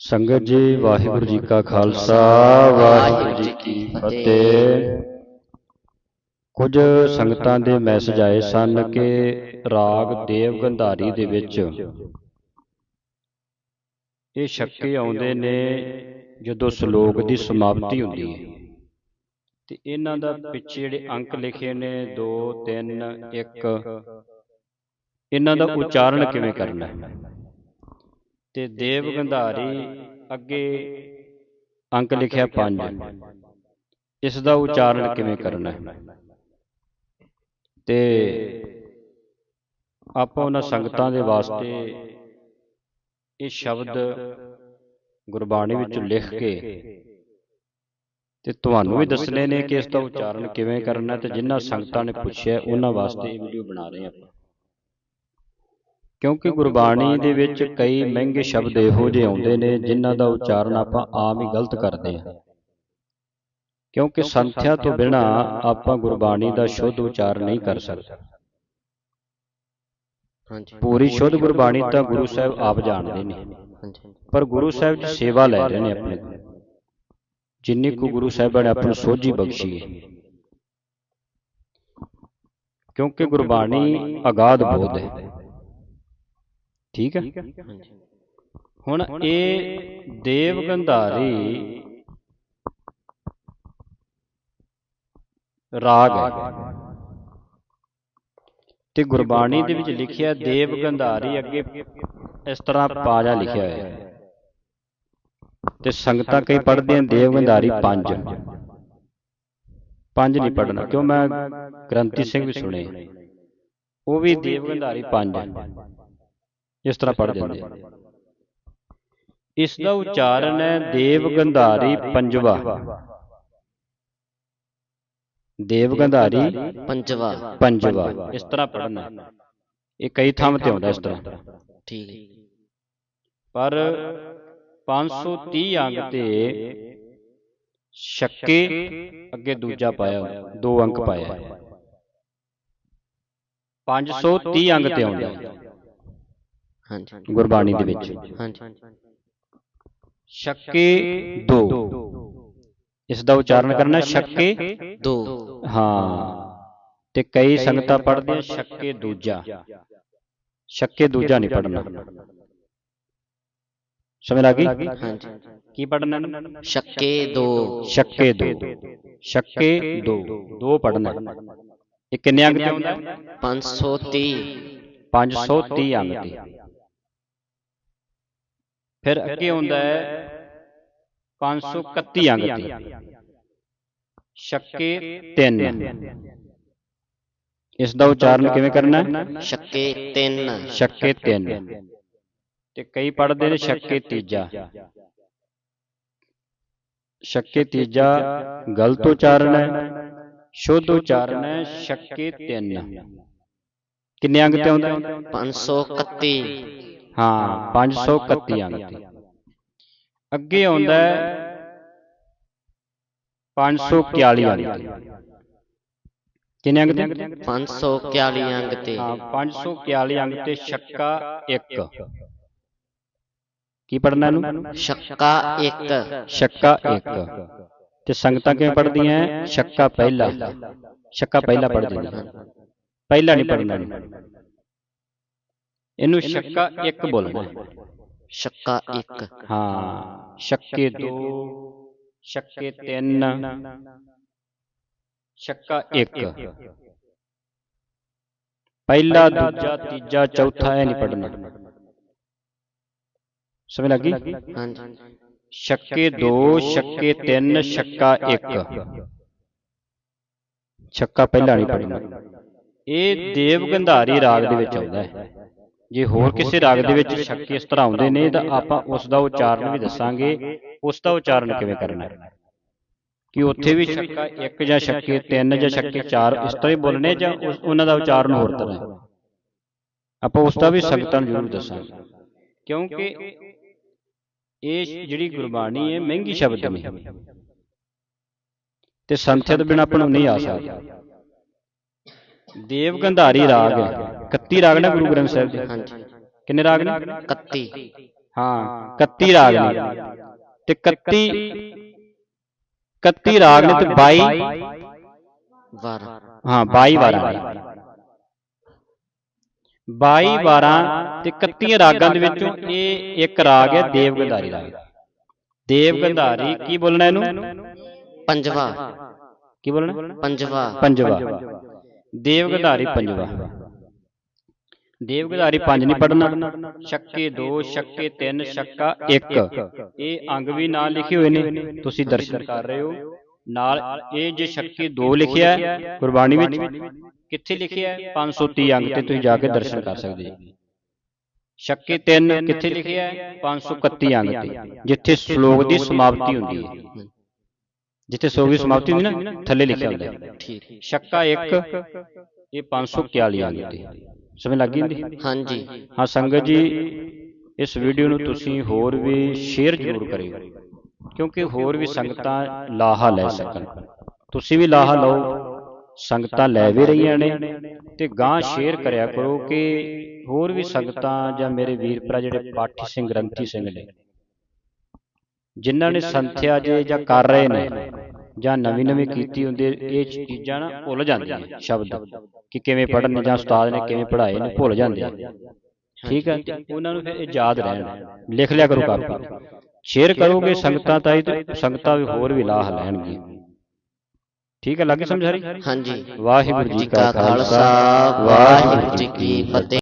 ਸੰਗਤ ਜੀ ਵਾਹਿਗੁਰੂ ਜੀ ਕਾ ਖਾਲਸਾ ਵਾਹਿਗੁਰੂ ਜੀ ਕੀ ਫਤਿਹ। ਕੁਝ ਸੰਗਤਾਂ ਦੇ ਮੈਸੇਜ ਆਏ ਸਨ ਕਿ ਰਾਗ ਦੇਵ ਗੰਧਾਰੀ ਦੇ ਵਿੱਚ। ਇਹ ਸ਼ੱਕੇ ਆਉਂਦੇ ਨੇ ਜਦੋਂ ਸ਼ਲੋਕ ਦੀ ਸਮਾਪਤੀ ਹੁੰਦੀ ਹੈ। ਤੇ ਇਹਨਾਂ ਦਾ ਪਿੱਛੇ ਜਿਹੜੇ ਅੰਕ ਲਿਖੇ ਨੇ 2 3 1 ਇਹਨਾਂ ਦਾ ਉਚਾਰਨ ਕਿਵੇਂ ਕਰਨਾ ਹੈ? ਤੇ ਦੇਵ ਗੰਧਾਰੀ ਅੱਗੇ ਅੰਕ ਲਿਖਿਆ 5 ਇਸ ਦਾ ਉਚਾਰਨ ਕਿਵੇਂ ਕਰਨਾ ਹੈ? ਤੇ ਆਪਾਂ ਉਹਨਾਂ ਸੰਗਤਾਂ ਦੇ ਵਾਸਤੇ ਇਹ ਸ਼ਬਦ ਗੁਰਬਾਣੀ ਵਿੱਚੋਂ ਲਿਖ ਕੇ ਤੇ ਤੁਹਾਨੂੰ ਵੀ ਦੱਸਣੇ ਨੇ ਕਿ ਇਸ ਦਾ ਉਚਾਰਨ ਕਿਵੇਂ ਕਰਨਾ ਤੇ ਜਿਨ੍ਹਾਂ ਸੰਗਤਾਂ ਨੇ ਪੁੱਛਿਆ ਉਹਨਾਂ ਵਾਸਤੇ ਇਹ ਵੀਡੀਓ ਬਣਾ ਰਹੇ ਆਪਾਂ। ਕਿਉਂਕਿ ਗੁਰਬਾਣੀ ਦੇ ਵਿੱਚ ਕਈ ਮਹਿੰਗੇ ਸ਼ਬਦ ਇਹੋ ਜਿਹੇ ਆਉਂਦੇ ਨੇ ਜਿਨ੍ਹਾਂ ਦਾ ਉਚਾਰਨ ਆਪਾਂ ਆਮ ਹੀ ਗਲਤ ਕਰਦੇ ਹਾਂ। ਕਿਉਂਕਿ ਸੰਥਿਆ ਤੋਂ ਬਿਨਾ ਆਪਾਂ ਗੁਰਬਾਣੀ ਦਾ ਸ਼ੁੱਧ ਉਚਾਰਨ ਨਹੀਂ ਕਰ ਸਕਦੇ। ਹਾਂਜੀ। ਪੂਰੀ ਸ਼ੁੱਧ ਗੁਰਬਾਣੀ ਤਾਂ ਗੁਰੂ ਸਾਹਿਬ ਆਪ ਜਾਣਦੇ ਨੇ। ਹਾਂਜੀ ਪਰ ਗੁਰੂ ਸਾਹਿਬ ਜੀ ਸੇਵਾ ਲੈ ਰਹੇ ਨੇ ਆਪਣੇ ਜਿੰਨੀ ਕੁ ਗੁਰੂ ਸਾਹਿਬਾਂ ਨੇ ਆਪਾਂ ਨੂੰ ਸੋਝੀ ਬਖਸ਼ੀ ਹੈ ਕਿਉਂਕਿ ਗੁਰਬਾਣੀ ਅਗਾਧ ਬੋਧ ਹੈ। ਠੀਕ ਹੈ। ਹਾਂਜੀ। ਹੁਣ ਇਹ ਦੇਵ ਗੰਧਾਰੀ ਰਾਗ ਹੈ। ਤੇ ਗੁਰਬਾਣੀ ਦੇ ਵਿੱਚ ਲਿਖਿਆ ਦੇਵ ਗੰਧਾਰੀ ਅੱਗੇ ਇਸ ਤਰ੍ਹਾਂ ਪਾਜਾ ਲਿਖਿਆ ਹੋਇਆ ਹੈ। ਤੇ ਸੰਗਤਾਂ ਕਈ ਪੜ੍ਹਦੇ ਹਨ ਦੇਵ ਗੰਧਾਰੀ ਪੰਜ। ਪੰਜ। ਨਹੀਂ ਪੜ੍ਹਨਾ ਕਿਉਂ ਮੈਂ ਗ੍ਰੰਥੀ ਸਿੰਘ ਵੀ ਸੁਣੇ। ਉਹ ਵੀ ਦੇਵ ਗੰਧਾਰੀ ਪੰਜ। ਇਸ ਤਰ੍ਹਾਂ ਪੜ੍ਹ ਦਿੰਦੇ ਆ। ਇਸ ਦਾ ਉਚਾਰਨ ਹੈ ਦੇਵ ਗੰਧਾਰੀ ਪੰਜਵਾ। ਦੇਵ ਗੰਧਾਰੀ ਪੰਜਵਾ। ਪੰਜਵਾ। ਇਸ ਤਰ੍ਹਾਂ ਪੜ੍ਹਨਾ। ਹੈ। ਇਹ ਕਈ ਥਾਂ ਤੇ ਆਉਂਦਾ ਇਸ ਤਰ੍ਹਾਂ। ਠੀਕ। ਹੈ ਪਰ 530 ਅੰਗ ਤੇ ਛੱਕੇ ਅੱਗੇ ਦੂਜਾ ਪਾਇਆ ਦੋ ਅੰਕ ਪਾਇਆ। ਹੈ। 530 ਅੰਗ ਤੇ ਆਉਂਦਾ। ਹੈ ਹਾਂਜੀ ਗੁਰਬਾਣੀ ਦੇ ਵਿੱਚ। ਹਾਂਜੀ। ਛੱਕੇ ਦੋ। ਇਸ ਦਾ ਉਚਾਰਨ ਕਰਨਾ ਛੱਕੇ ਦੋ। ਹਾਂ। ਤੇ ਕਈ ਸੰਗਤਾਂ ਪੜ੍ਹਦੀਆਂ ਛੱਕੇ ਦੂਜਾ। ਛੱਕੇ ਦੂਜਾ ਨਹੀਂ ਪੜ੍ਹਨਾ। ਸਮਝ ਲੱਗੀ ਹਾਂਜੀ ਕੀ ਪੜ੍ਹਨਾ ਛੱਕੇ ਦੋ। ਛੱਕੇ ਦੋ। ਛੱਕੇ ਦੋ। ਦੋ ਪੜ੍ਹਨਾ। ਇਹ ਕਿੰਨੇ ਅੰਗ ਤੇ ਆਉਂਦਾ ਹੈ? 530 530 ਅੰਗ ਤੇ। ਫਿਰ ਅੱਗੇ ਆਉਂਦਾ ਹੈ 531 ਅੰਗ ਤੇ। ਛੱਕੇ 3 ਇਸ ਦਾ ਉਚਾਰਨ ਕਿਵੇਂ ਕਰਨਾ ਹੈ? ਛੱਕੇ ਤਿੰਨ। ਛੱਕੇ 3 ਤੇ ਕਈ ਪੜ੍ਹਦੇ ਨੇ ਛੱਕੇ ਤੀਜਾ। ਛੱਕੇ ਤੀਜਾ ਗਲਤ ਉਚਾਰਨ ਹੈ ਸ਼ੁੱਧ ਉਚਾਰਨ ਹੈ ਛੱਕੇ 3 ਕਿੰਨੇ ਅੰਗ ਤੇ ਆਉਂਦਾ ਹੈ? 531 ਹਾਂ 531 ਅੰਗ ਤੇ ਅੱਗੇ ਆਉਂਦਾ ਹੈ 541 ਅੰਗ ਤੇ ਕਿੰਨੇ ਅੰਗ ਤੇ? 541 ਅੰਗ ਤੇ। ਹਾਂ 541 ਅੰਗ ਤੇ ਛੱਕਾ 1 ਕੀ ਪੜਨਾ ਇਹਨੂੰ? ਛੱਕਾ ਇੱਕ। ਛੱਕਾ 1 ਤੇ ਸੰਗਤਾਂ ਕਿਵੇਂ ਪੜਦੀਆਂ ਛੱਕਾ ਪਹਿਲਾ। ਛੱਕਾ ਪਹਿਲਾ ਪੜਦੀਆਂ ਨੇ। ਪਹਿਲਾ ਨਹੀਂ ਪੜਨਾ ਇਹਨੂੰ ਛੱਕਾ 1 ਬੋਲਣਾ। ਹੈ। ਛੱਕਾ ਇੱਕ। ਹਾਂ ਛੱਕੇ 2 ਛੱਕੇ 3 ਛੱਕਾ 1 ਪਹਿਲਾ ਦੂਜਾ ਤੀਜਾ ਚੌਥਾ ਇਹ ਨਹੀਂ ਪੜਨਾ ਸਮਝ ਲੱਗੀ ਹਾਂਜੀ। ਛੱਕੇ 2 ਛੱਕੇ 3 ਛੱਕਾ 1 ਛੱਕਾ ਪਹਿਲਾ ਨਹੀਂ ਪੜਨਾ ਇਹ ਦੇਵ ਗੰਧਾਰੀ ਰਾਗ ਦੇ ਵਿੱਚ ਆਉਂਦਾ ਹੈ। ਜੇ ਹੋਰ ਕਿਸੇ ਰਾਗ ਦੇ ਵਿੱਚ ਛੱਕੇ ਇਸ ਤਰ੍ਹਾਂ ਆਉਂਦੇ ਨੇ ਤਾਂ ਆਪਾਂ ਉਸ ਦਾ ਉਚਾਰਨ ਵੀ ਦੱਸਾਂਗੇ ਉਸ ਦਾ ਉਚਾਰਨ ਕਿਵੇਂ ਕਰਨਾ ਹੈ। ਕਿ ਉੱਥੇ ਵੀ ਛੱਕਾ 1 ਜਾਂ ਛੱਕੇ 3 ਜਾਂ ਛੱਕੇ 4 ਇਸ ਤਰ੍ਹਾਂ ਹੀ ਬੋਲਣੇ ਜਾਂ ਉਹਨਾਂ ਦਾ ਉਚਾਰਨ ਹੋਰ ਤਰ੍ਹਾਂ ਹੈ। ਆਪਾਂ ਉਸ ਦਾ ਵੀ ਸੰਗਤਾਂ ਨੂੰ ਜ਼ਰੂਰ ਦੱਸਾਂਗੇ। ਕਿਉਂਕਿ ਇਹ ਜਿਹੜੀ ਗੁਰਬਾਣੀ ਹੈ ਮਹਿੰਗੀ ਸ਼ਬਦ ਨੇ ਤੇ ਸੰਥਿਆ ਤੋਂ ਬਿਨਾਂ ਆਪਾਂ ਨੂੰ ਨਹੀਂ ਆ ਸਕਦਾ। ਦੇਵ ਗੰਧਾਰੀ ਰਾਗ ਹੈ। 31 ਰਾਗ ਨੇ ਗੁਰੂ ਗ੍ਰੰਥ ਸਾਹਿਬ ਦੇ? ਹਾਂਜੀ। ਕਿੰਨੇ ਰਾਗ ਨੇ? 31 ਹਾਂ 31 ਰਾਗ ਨੇ। ਤੇ 31 31 ਰਾਗ ਨੇ ਤੇ 22 12 ਹਾਂ 22 ਵਾਰਾਂ ਨੇ 22 ਵਾਰਾਂ ਤੇ 31 ਰਾਗਾਂ ਦੇ ਵਿੱਚੋਂ ਇਹ ਇੱਕ ਰਾਗ ਹੈ ਦੇਵ ਗੰਧਾਰੀ ਰਾਗ। ਦੇਵ ਗੰਧਾਰੀ ਕੀ ਬੋਲਣਾ ਇਹਨੂੰ? ਪੰਜਵਾ। ਕੀ ਬੋਲਣਾ? ਪੰਜਵਾ। ਪੰਜਵਾ। ਦੇਵ ਗੰਧਾਰੀ ਪੰਜਵਾ। ਦੇਵ ਗੰਧਾਰੀ ਪੰਜ ਨਹੀਂ ਪੜਨਾ ਛੱਕੇ 2 ਛੱਕੇ 3 ਛੱਕਾ 1 ਇਹ ਅੰਗ ਵੀ ਨਾਲ ਲਿਖੇ ਹੋਏ ਨੇ। ਤੁਸੀਂ ਦਰਸ਼ਨ ਕਰ ਰਹੇ ਹੋ। ਨਾਲ ਇਹ ਜੇ ਛੱਕੇ 2 ਲਿਖਿਆ ਗੁਰਬਾਣੀ ਵਿੱਚ ਕਿੱਥੇ ਲਿਖਿਆ ਹੈ? 530 ਅੰਗ ਤੇ ਤੁਸੀਂ ਜਾ ਕੇ ਦਰਸ਼ਨ ਕਰ ਸਕਦੇ ਜੀ ਛੱਕੇ 3 ਕਿੱਥੇ ਲਿਖਿਆ ਹੈ? 531 ਅੰਗ ਤੇ, ਜਿੱਥੇ ਸ਼ਲੋਕ ਦੀ ਸਮਾਪਤੀ ਹੁੰਦੀ ਹੈ। ਜਿੱਥੇ ਸ਼ਲੋਕ ਦੀ ਸਮਾਪਤੀ ਹੁੰਦੀ ਨਾ, ਥੱਲੇ ਲਿਖਿਆ ਹੁੰਦਾ ਹੈ। ਠੀਕ। ਛੱਕਾ 1 ਇਹ 541 ਅੰਗ ਤੇ। ਸਮਝ ਲੱਗ ਗਈ ਹੁੰਦੀ ਹਾਂਜੀ। ਹਾਂ ਸੰਗਤ ਜੀ ਇਸ ਵੀਡੀਓ ਨੂੰ ਤੁਸੀਂ ਹੋਰ ਵੀ ਸ਼ੇਅਰ ਜ਼ਰੂਰ ਕਰਿਓ। ਕਿਉਂਕਿ ਹੋਰ ਵੀ ਸੰਗਤਾਂ ਲਾਹਾ ਲੈ ਸਕਣ। ਤੁਸੀਂ ਵੀ ਲਾਹਾ ਲਓ ਸੰਗਤਾਂ ਲੈ ਵੀ ਰਹੀਆਂ ਨੇ ਤੇ ਗਾਂ ਸ਼ੇਅਰ ਕਰਿਆ ਕਰੋ ਕਿ ਹੋਰ ਵੀ ਸੰਗਤਾਂ ਜਾਂ ਮੇਰੇ ਵੀਰ ਭਰਾ ਜਿਹੜੇ ਪਾਠੀ ਸਿੰਘ ਗ੍ਰੰਥੀ ਸਿੰਘ ਨੇ ਜਿਨ੍ਹਾਂ ਨੇ ਸੰਥਿਆ ਜੇ ਜਾਂ ਕਰ ਰਹੇ ਨੇ। ਜਾਂ ਨਵੀਂ ਨਵੀਂ ਕੀਤੀ ਹੁੰਦੀ ਇਹ ਚੀਜ਼ਾਂ ਨਾ ਭੁੱਲ ਜਾਂਦੀਆਂ ਨੇ ਸ਼ਬਦ ਕਿ ਕਿਵੇਂ ਪੜ੍ਹਨੇ ਜਾਂ ਉਸਤਾਦ ਨੇ ਕਿਵੇਂ ਪੜ੍ਹਾਏ ਨੇ ਭੁੱਲ ਜਾਂਦੇ ਆ ਠੀਕ ਹੈ ਤੇ ਉਹਨਾਂ ਨੂੰ ਫਿਰ ਇਹ ਯਾਦ ਰਹਿਣ ਲਿਖ ਲਿਆ ਕਰੋ ਕਾਪੀ। ਸ਼ੇਅਰ ਕਰੋਗੇ ਸੰਗਤਾਂ ਤਾਈ ਤੇ ਸੰਗਤਾਂ ਵੀ ਹੋਰ ਵੀ ਲਾਹ ਲੈਣਗੀਆਂ। ਠੀਕ ਹੈ ਲੱਗੇ ਸਮਝ ਹਰੀ ਹਾਂਜੀ। ਵਾਹਿਗੁਰੂ ਜੀ ਕਾ ਖਾਲਸਾ ਵਾਹਿਗੁਰੂ ਜੀ ਕੀ ਫਤਿਹ।